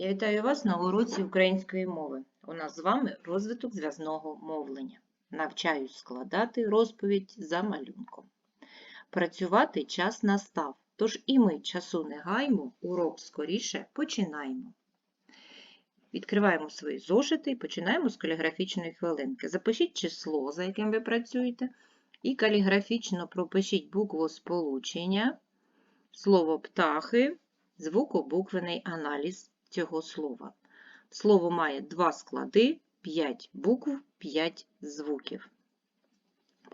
Я вітаю вас на уроці української мови. У нас з вами розвиток зв'язного мовлення. Навчаюсь складати розповідь за малюнком. Працювати час настав, тож і ми часу не гаймо, урок скоріше починаємо. Відкриваємо свої зошити і починаємо з каліграфічної хвилинки. Запишіть число, за яким ви працюєте, і каліграфічно пропишіть букву сполучення, слово птахи, звукобуквений аналіз цього слова. Слово має два склади, 5 букв, 5 звуків.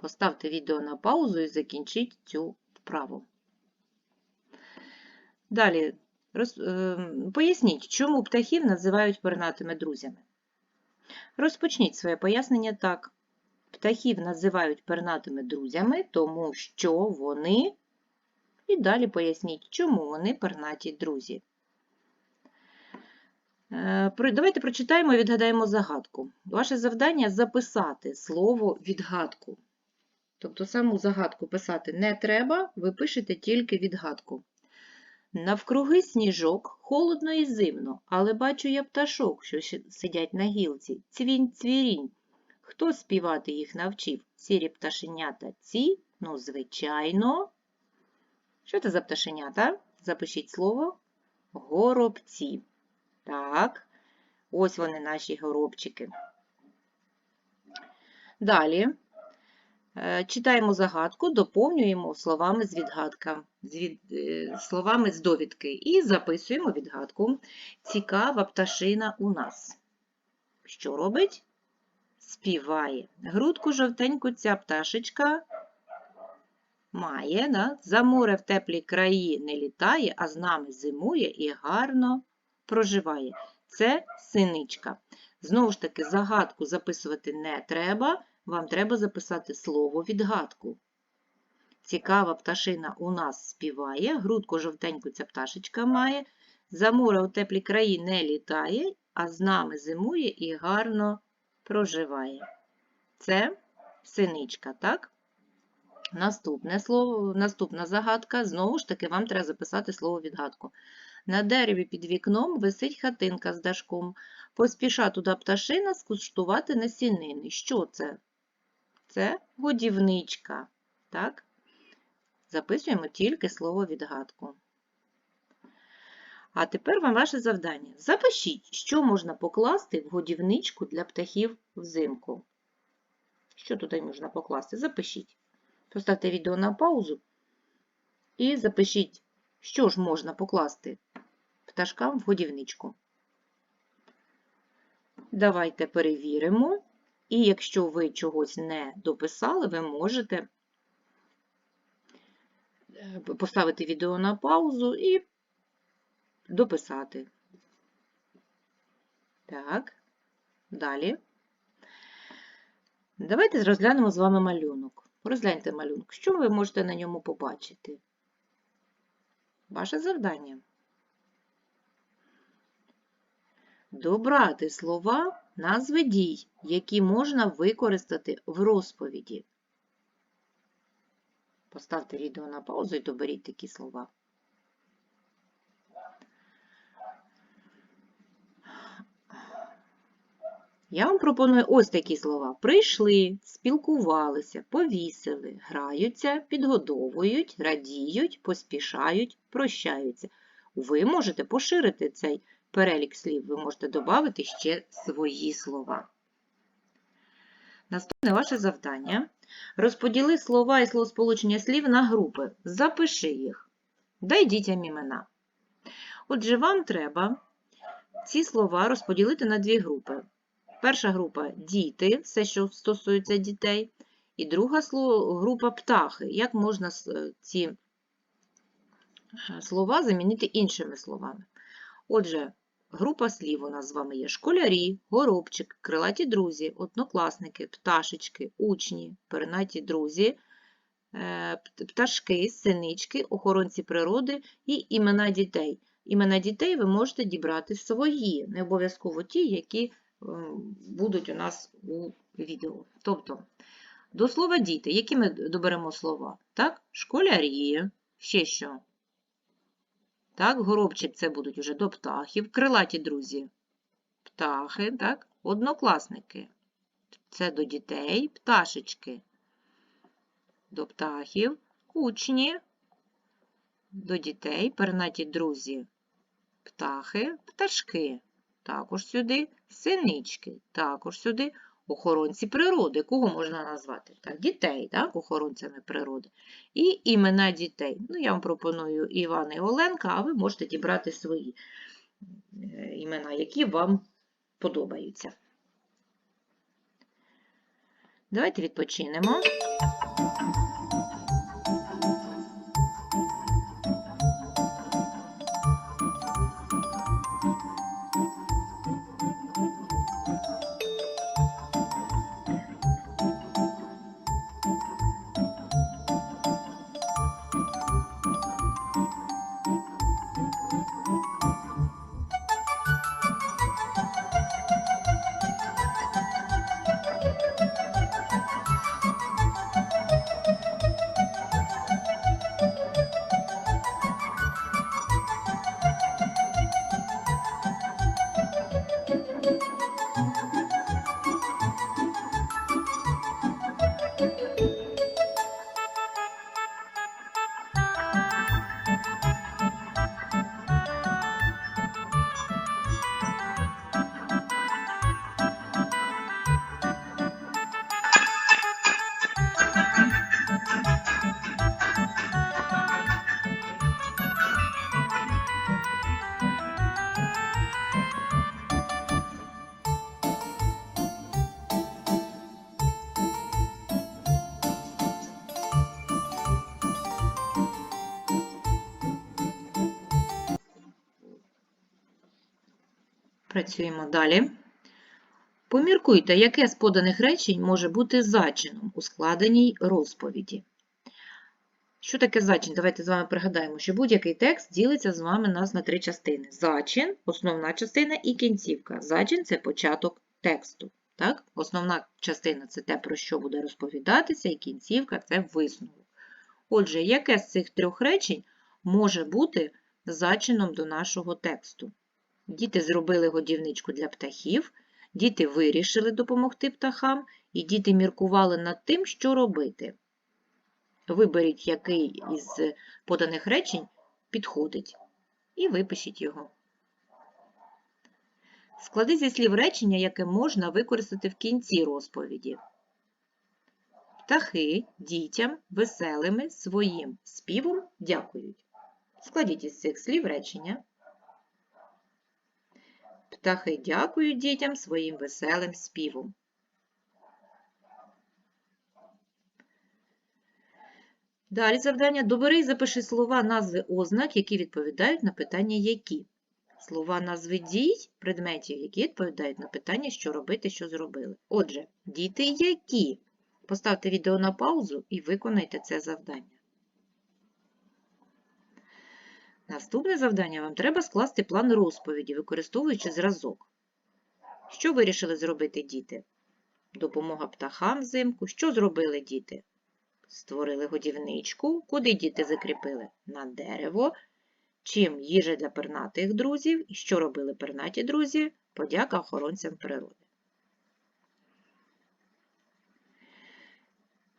Поставте відео на паузу і закінчіть цю вправу. Далі роз, е, поясніть, чому птахів називають пернатими друзями. Розпочніть своє пояснення так. Птахів називають пернатими друзями, тому що вони. І далі поясніть, чому вони пернаті друзі. Е, Давайте прочитаємо і відгадаємо загадку. Ваше завдання записати слово відгадку. Тобто саму загадку писати не треба, ви пишете тільки відгадку. Навкруги сніжок, холодно і зимно, але бачу я пташок, що сидять на гілці. Цвінь, цвірінь. Хто співати їх навчив? Сірі пташенята ці? Ну, звичайно. Що це за пташенята? Запишіть слово горобці. Так, ось вони наші горобчики. Далі е, читаємо загадку, доповнюємо словами з відгадка, е, словами з довідки і записуємо відгадку. Цікава пташина у нас. Що робить? Співає. Грудку жовтеньку ця пташечка має, да? за море в теплі краї не літає, а з нами зимує і гарно проживає. Це синичка. Знову ж таки, загадку записувати не треба, вам треба записати слово відгадку. Цікава пташина у нас співає, грудку жовтеньку ця пташечка має, за море у теплі краї не літає, а з нами зимує і гарно проживає. Це синичка, так? Наступне слово, наступна загадка. Знову ж таки, вам треба записати слово відгадку. На дереві під вікном висить хатинка з дашком. Поспіша туди пташина скуштувати насінини. Що це? Це годівничка. Так? Записуємо тільки слово відгадку. А тепер вам ваше завдання. Запишіть, що можна покласти в годівничку для птахів взимку. Що туди можна покласти? Запишіть. Поставте відео на паузу і запишіть, що ж можна покласти пташкам в годівничку. Давайте перевіримо. І якщо ви чогось не дописали, ви можете е, поставити відео на паузу і дописати. Так, далі. Давайте розглянемо з вами малюнок. Розгляньте малюнок. Що ви можете на ньому побачити? Ваше завдання. Добрати слова назви дій, які можна використати в розповіді. Поставте відео на паузу і доберіть такі слова. Я вам пропоную ось такі слова. Прийшли, спілкувалися, повісили, граються, підгодовують, радіють, поспішають, прощаються. Ви можете поширити цей перелік слів, ви можете додати ще свої слова. Наступне ваше завдання. Розподіли слова і словосполучення слів на групи. Запиши їх. Дай дітям імена. Отже, вам треба ці слова розподілити на дві групи. Перша група діти, все, що стосується дітей, і друга група птахи. Як можна ці слова замінити іншими словами? Отже, група слів у нас з вами є школярі, горобчик, крилаті друзі, однокласники, пташечки, учні, пернаті друзі, е, пташки, синички, охоронці природи і імена дітей. Імена дітей ви можете дібрати свої, не обов'язково ті, які будуть у нас у відео. Тобто, до слова діти, які ми доберемо слова? Так? Школярі, ще що? Так, горобчик це будуть уже до птахів, крилаті друзі. Птахи, так, однокласники. Це до дітей, пташечки. До птахів, учні, до дітей, пернаті друзі, птахи, пташки. Також сюди синички, також сюди охоронці природи. Кого можна назвати? Так, дітей, так, охоронцями природи. І імена дітей. Ну, я вам пропоную Івана і Оленка, а ви можете дібрати свої е, імена, які вам подобаються. Давайте відпочинемо. Працюємо далі. Поміркуйте, яке з поданих речень може бути зачином у складеній розповіді. Що таке зачин? Давайте з вами пригадаємо, що будь-який текст ділиться з вами нас на три частини: зачин, основна частина і кінцівка. Зачин це початок тексту. Так? Основна частина це те, про що буде розповідатися, і кінцівка це висновок. Отже, яке з цих трьох речень може бути зачином до нашого тексту? Діти зробили годівничку для птахів, діти вирішили допомогти птахам, і діти міркували над тим, що робити. Виберіть, який із поданих речень підходить, і випишіть його. Склади зі слів речення, яке можна використати в кінці розповіді. Птахи дітям веселими своїм співом дякують. Складіть із цих слів речення. Птахи дякують дітям своїм веселим співом. Далі завдання. Добери і запиши слова назви ознак, які відповідають на питання які. Слова назви дій, предметів, які відповідають на питання, що робити, що зробили. Отже, діти які? Поставте відео на паузу і виконайте це завдання. Наступне завдання вам треба скласти план розповіді, використовуючи зразок. Що вирішили зробити діти? Допомога птахам взимку. Що зробили діти? Створили годівничку. Куди діти закріпили? На дерево. Чим їжа для пернатих друзів? І що робили пернаті друзі? Подяка охоронцям природи.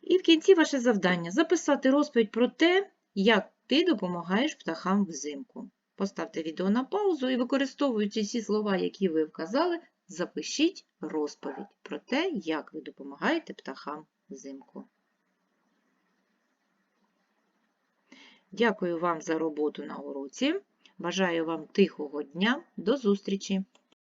І в кінці ваше завдання записати розповідь про те, як ти допомагаєш птахам взимку. Поставте відео на паузу і, використовуючи всі слова, які ви вказали, запишіть розповідь про те, як ви допомагаєте птахам взимку. Дякую вам за роботу на уроці. Бажаю вам тихого дня. До зустрічі!